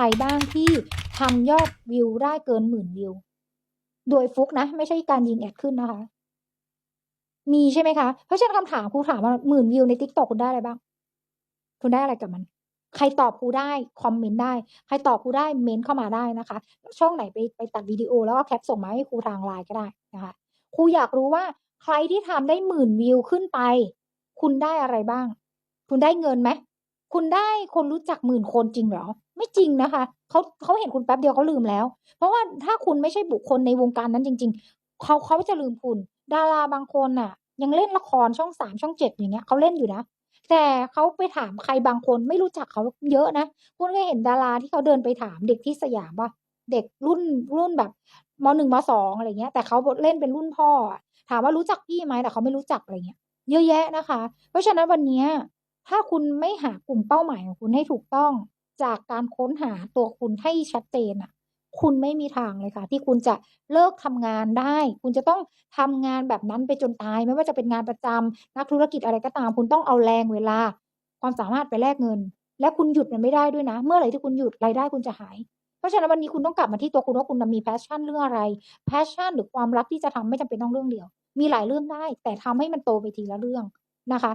รบ้างที่ทำยอดวิวได้เกินหมื่นวิว โดยฟุกนะ ไม่ใช่การยิงแอดขึ้นนะคะ มีใช่ไหมคะ เพราะฉะนั้นคำถามครูถามว่าหมื่นวิวในทิกตอกคุณได้อะไรบ้าง คุณได้อะไรกับมัน ใครตอบครูได้คอมเมนต์ได้ ใครตอบครูได้เมนต์เข้ามาได้นะคะ ช่องไหนไปไปตัดวิดีโอแล้วก็แคปส่งมาให้ครูทางไลน์ก็ได้นะคะ ครูอยากรู้ว่าใครที่ทำได้หมื่นวิวขึ้นไป คุณได้อะไรบ้าง คุณได้เงินไหม คุณได้คนรู้จักหมื่นคนจริงเหรอ ไม่จริงนะคะเขาเขาเห็นคุณแป๊บเดียวเขาลืมแล้ว เพราะว่าถ้าคุณไม่ใช่บุคคลในวงการนั้นจริง ๆเขาเขาจะลืมคุณ ดาราบางคนน่ะ ยังเล่นละครช่องสามช่องเจ็ดอย่างเงี้ยเขาเล่นอยู่นะแต่เขาไปถามใครบางคนไม่รู้จักเขาเยอะนะคุณเคยเห็นดาราที่เขาเดินไปถามเด็กที่สยามป่ะเด็กรุ่นรุ่นแบบมหนึ่งมสองอะไรเงี้ย แต่เขาเล่นเป็นรุ่นพ่อถามว่ารู้จักพี่ไหมแต่เขาไม่รู้จักอะไรเงี้ย เยอะแยะนะคะ เพราะฉะนั้นวันนี้ ถ้าคุณไม่หากลุ่มเป้าหมายของคุณให้ถูกต้อง จากการค้นหาตัวคุณให้ชัดเจนอะ คุณไม่มีทางเลยค่ะ ที่คุณจะเลิกทำงานได้ คุณจะต้องทำงานแบบนั้นไปจนตาย ไม่ว่าจะเป็นงานประจำนักธุรกิจอะไรก็ตาม คุณต้องเอาแรงเวลา ความสามารถไปแลกเงิน และคุณหยุดมันไม่ได้ด้วยนะ เมื่อไหร่ที่คุณหยุดรายได้คุณจะหายเพราะฉะนั้นวันนี้คุณต้องกลับมาที่ตัวคุณว่าคุณมี passion เรื่องอะไร passion หรือความรักที่จะทำไม่จำเป็นต้องเรื่องเดียว มีหลายเรื่องได้ แต่ทำให้มันโตไปทีละเรื่องนะคะ